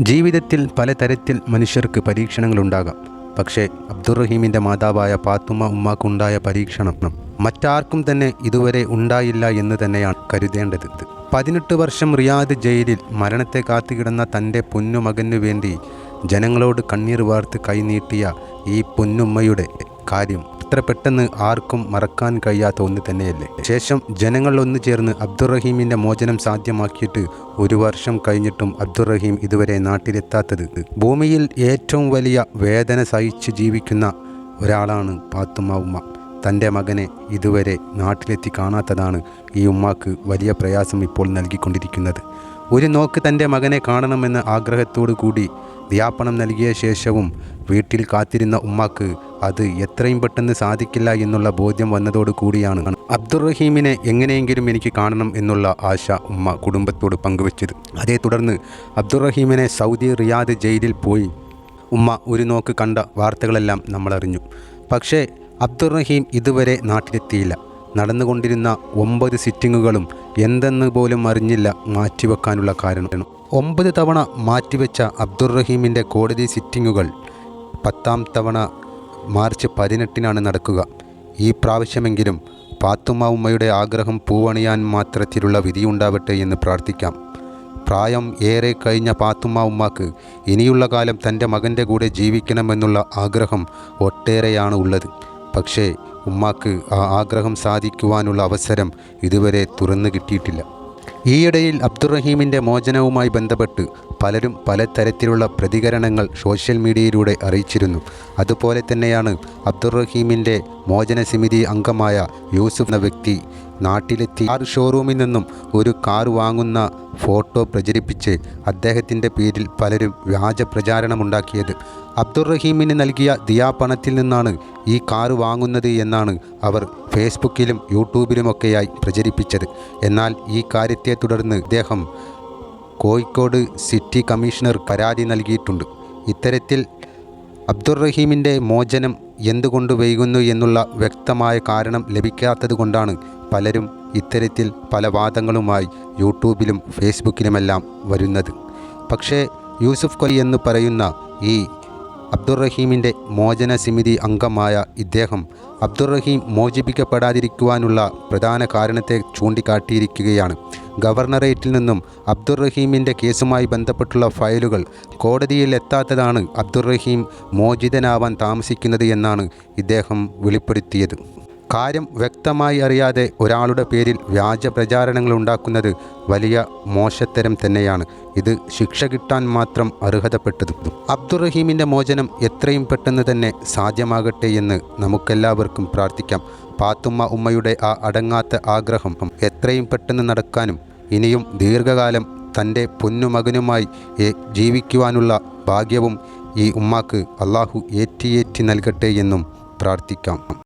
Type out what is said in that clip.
ജീവിതത്തിൽ പലതരത്തിൽ മനുഷ്യർക്ക് പരീക്ഷണങ്ങളുണ്ടാകാം. പക്ഷേ അബ്ദുറഹീമിന്റെ മാതാവായ പാത്തുമ്മ ഉമ്മാക്കുണ്ടായ പരീക്ഷണം മറ്റാർക്കും തന്നെ ഇതുവരെ ഉണ്ടായില്ല എന്ന് തന്നെയാണ് കരുതേണ്ടത്. പതിനെട്ട് വർഷം റിയാദ് ജയിലിൽ മരണത്തെ കാത്തുകിടന്ന തന്റെ പൊന്നുമകനു വേണ്ടി ജനങ്ങളോട് കണ്ണീർ വാർത്ത് കൈനീട്ടിയ ഈ പൊന്നുമ്മയുടെ കാര്യം അത്ര പെട്ടെന്ന് ആർക്കും മറക്കാൻ കഴിയാത്ത ഒന്ന് തന്നെയല്ലേ? ശേഷം ജനങ്ങൾ ഒന്നു ചേർന്ന് അബ്ദുറഹീമിന്റെ മോചനം സാധ്യമാക്കിയിട്ട് ഒരു വർഷം കഴിഞ്ഞിട്ടും അബ്ദുറഹീം ഇതുവരെ നാട്ടിലെത്താത്തത്. ഭൂമിയിൽ ഏറ്റവും വലിയ വേദന സഹിച്ച് ജീവിക്കുന്ന ഒരാളാണ് പാത്തുമ്മ ഉമ്മ. തന്റെ മകനെ ഇതുവരെ നാട്ടിലെത്തി കാണാത്തതാണ് ഈ ഉമ്മാക്ക് വലിയ പ്രയാസം ഇപ്പോൾ നൽകിക്കൊണ്ടിരിക്കുന്നത്. ഒരു നോക്ക് തന്റെ മകനെ കാണണമെന്ന ആഗ്രഹത്തോടു കൂടി ധ്യാപനം നൽകിയ ശേഷവും വീട്ടിൽ കാത്തിരുന്ന ഉമ്മാക്ക് അത് എത്രയും പെട്ടെന്ന് സാധിക്കില്ല എന്നുള്ള ബോധ്യം വന്നതോടു കൂടിയാണ്. അബ്ദുറഹീമിനെ എങ്ങനെയെങ്കിലും എനിക്ക് കാണണം എന്നുള്ള ആശ ഉമ്മ കുടുംബത്തോട് പങ്കുവച്ചത്. അതേ തുടർന്ന് അബ്ദുറഹീമിനെ സൗദി റിയാദ് ജയിലിൽ പോയി ഉമ്മ ഒരു നോക്ക് കണ്ട വാർത്തകളെല്ലാം നമ്മളറിഞ്ഞു. പക്ഷേ അബ്ദുറഹീം ഇതുവരെ നാട്ടിലെത്തിയില്ല. നടന്നുകൊണ്ടിരുന്ന ഒമ്പത് സിറ്റിങ്ങുകളും എന്തെന്ന് പോലും അറിഞ്ഞില്ല മാറ്റിവെക്കാനുള്ള കാരണം. ഒമ്പത് തവണ മാറ്റിവെച്ച അബ്ദുറഹീമിന്റെ കോടതി സിറ്റിങ്ങുകൾ പത്താം തവണ മാർച്ച് പതിനെട്ടിനാണ് നടക്കുക. ഈ പ്രാവശ്യമെങ്കിലും പാത്തുമ്മ ഉമ്മയുടെ ആഗ്രഹം പൂവണിയാൻ മാത്രത്തിലുള്ള വിധിയുണ്ടാവട്ടെ എന്ന് പ്രാർത്ഥിക്കാം. പ്രായം ഏറെ കഴിഞ്ഞ പാത്തുമ്മ ഉമ്മാക്ക് ഇനിയുള്ള കാലം തന്റെ മകന്റെ കൂടെ ജീവിക്കണമെന്നുള്ള ആഗ്രഹം ഒട്ടേറെയാണ് ഉള്ളത്. പക്ഷേ ഉമ്മാക്ക് ആ ആഗ്രഹം സാധിക്കുവാനുള്ള അവസരം ഇതുവരെ തുറന്നു കിട്ടിയിട്ടില്ല. ഈയിടയിൽ അബ്ദുറഹീമിന്റെ മോചനവുമായി ബന്ധപ്പെട്ട് പലരും പലതരത്തിലുള്ള പ്രതികരണങ്ങൾ സോഷ്യൽ മീഡിയയിലൂടെ അറിയിച്ചിരുന്നു. അതുപോലെ തന്നെയാണ് അബ്ദുറഹീമിന്റെ മോചന സമിതി അംഗമായ യൂസുഫ് എന്ന വ്യക്തി നാട്ടിലെത്തി കാർ ഷോറൂമിൽ നിന്നും ഒരു കാർ വാങ്ങുന്ന ഫോട്ടോ പ്രചരിപ്പിച്ച് അദ്ദേഹത്തിന്റെ പേരിൽ പലരും വ്യാജ പ്രചാരണമുണ്ടാക്കിയത്. അബ്ദുറഹീമിന് നൽകിയ ദിയാ പണത്തിൽ നിന്നാണ് ഈ കാർ വാങ്ങുന്നത് എന്നാണ് അവർ ഫേസ്ബുക്കിലും യൂട്യൂബിലുമൊക്കെയായി പ്രചരിപ്പിച്ചത്. എന്നാൽ ഈ കാര്യത്തെ തുടർന്ന് ഇദ്ദേഹം കോഴിക്കോട് സിറ്റി കമ്മീഷണർ പരാതി നൽകിയിട്ടുണ്ട്. ഇത്തരത്തിൽ അബ്ദുറഹീമിന്റെ മോചനം എന്തുകൊണ്ട് വൈകുന്നു എന്നുള്ള വ്യക്തമായ കാരണം ലഭിക്കാത്തതുകൊണ്ടാണ് പലരും ഇത്തരത്തിൽ പല വാദങ്ങളുമായി യൂട്യൂബിലും ഫേസ്ബുക്കിലുമെല്ലാം വരുന്നത്. പക്ഷേ യൂസുഫ് കൊലി എന്ന് പറയുന്ന ഈ അബ്ദുറഹീമിന്റെ മോചന സമിതി അംഗമായ ഇദ്ദേഹം അബ്ദുറഹീം മോചിപ്പിക്കപ്പെടാതിരിക്കുവാനുള്ള പ്രധാന കാരണത്തെ ചൂണ്ടിക്കാട്ടിയിരിക്കുകയാണ്. ഗവർണറേറ്റിൽ നിന്നും അബ്ദുറഹീമിന്റെ കേസുമായി ബന്ധപ്പെട്ടുള്ള ഫയലുകൾ കോടതിയിൽ എത്താത്തതാണ് അബ്ദുറഹീം മോചിതനാവാൻ താമസിക്കുന്നത് എന്നാണ് ഇദ്ദേഹം വെളിപ്പെടുത്തിയത്. കാര്യം വ്യക്തമായി അറിയാതെ ഒരാളുടെ പേരിൽ വ്യാജ പ്രചാരണങ്ങൾ ഉണ്ടാക്കുന്നത് വലിയ മോശത്തരം തന്നെയാണ്. ഇത് ശിക്ഷ കിട്ടാൻ മാത്രം അർഹതപ്പെട്ടത്. അബ്ദുറഹീമിന്റെ മോചനം എത്രയും പെട്ടെന്ന് തന്നെ സാധ്യമാകട്ടെ എന്ന് നമുക്കെല്ലാവർക്കും പ്രാർത്ഥിക്കാം. പാത്തുമ്മ ഉമ്മയുടെ ആ അടങ്ങാത്ത ആഗ്രഹം എത്രയും പെട്ടെന്ന് നടക്കാനും ഇനിയും ദീർഘകാലം തന്റെ പൊന്നുമകനുമായി ജീവിക്കുവാനുള്ള ഭാഗ്യവും ഈ ഉമ്മാക്ക് അള്ളാഹു ഏറ്റിയേറ്റി നൽകട്ടെ എന്നും പ്രാർത്ഥിക്കാം.